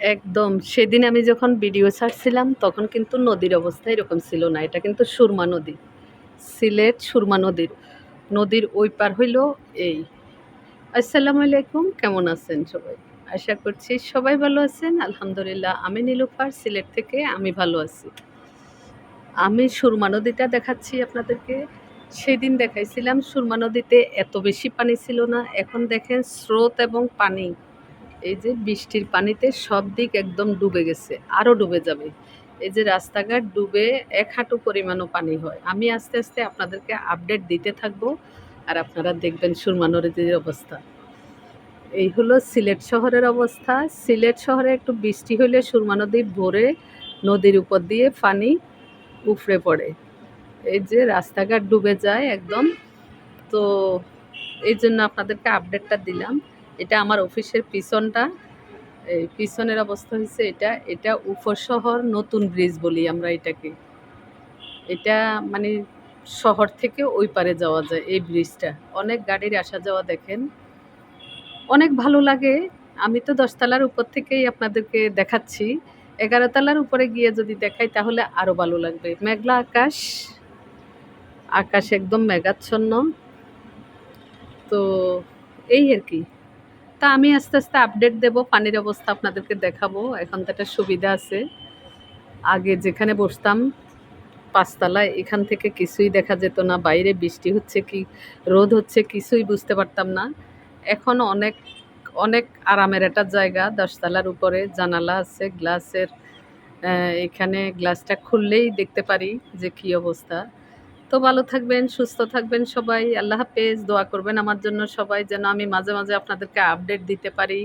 একদম। সেদিন আমি যখন ভিডিও ছাড়ছিলাম, তখন কিন্তু নদীর অবস্থা এরকম ছিল না। এটা কিন্তু সুরমা নদী। সিলেট সুরমা নদীর। নদীর ওই পার হইল এই। আসসালামু আলাইকুম, কেমন আছেন সবাই? আশা করছি সবাই ভালো আছেন। আলহামদুলিল্লাহ, আমি নীলুফার, সিলেট থেকে আমি ভালো আছি। আমি সুরমা নদীটা দেখাচ্ছি আপনাদেরকে। সেদিন দেখাইছিলাম সুরমা নদীতে এত বেশি পানি ছিল না। এখন দেখেন স্রোত এবং পানি। এই যে বৃষ্টির পানিতে সব দিক একদম ডুবে গেছে আরও ডুবে যাবে। এই যে রাস্তাঘাট ডুবে এক হাঁটু পরিমাণও পানি হয়। আমি আস্তে আস্তে আপনাদেরকে আপডেট দিতে থাকব আর আপনারা দেখবেন সুরমা নদীর অবস্থা। এই হলো সিলেট শহরের অবস্থা। সিলেট শহরে একটু বৃষ্টি হলে সুরমা নদী ভরে নদীর উপর দিয়ে পানি উফড়ে পড়ে। এই যে রাস্তাঘাট ডুবে যায় একদম। তো এই জন্য আপনাদেরকে আপডেটটা দিলাম। এটা আমার অফিসের পিছনটা। এই পিছনের অবস্থা হয়েছে এটা। এটা উপশহর নতুন ব্রিজ বলি আমরা এটাকে। এটা মানে শহর থেকে ওই পারে যাওয়া যায় এই ব্রিজটা অনেক গাড়ির আসা যাওয়া দেখেন। অনেক ভালো লাগে। আমি তো দশতলার উপর থেকেই আপনাদেরকে দেখাচ্ছি। এগারো তলার উপরে গিয়ে যদি দেখাই তাহলে আরও ভালো লাগবে। মেঘলা আকাশ। আকাশ একদম মেঘাচ্ছন্ন। তো এই আর কি। তা আমি আস্তে আস্তে আপডেট দেব, পানির অবস্থা আপনাদেরকে দেখাবো। এখন তো একটা সুবিধা আছে। আগে যেখানে বসতাম, পাঁচতলায়, এখান থেকে কিছুই দেখা যেত না। বাইরে বৃষ্টি হচ্ছে কি, রোদ হচ্ছে, কিছুই বুঝতে পারতাম না। এখন অনেক অনেক আরামের একটা জায়গা, দশতলার উপরে, জানালা আছে, গ্লাসের এখানে গ্লাসটা খুললেই দেখতে পারি যে কী অবস্থা। তো ভালো থাকবেন, সুস্থ থাকবেন সবাই। আল্লাহ হাফেজ। দোয়া করবেন আমার জন্য সবাই যেন আমি মাঝে মাঝে আপনাদেরকে আপডেট দিতে পারি।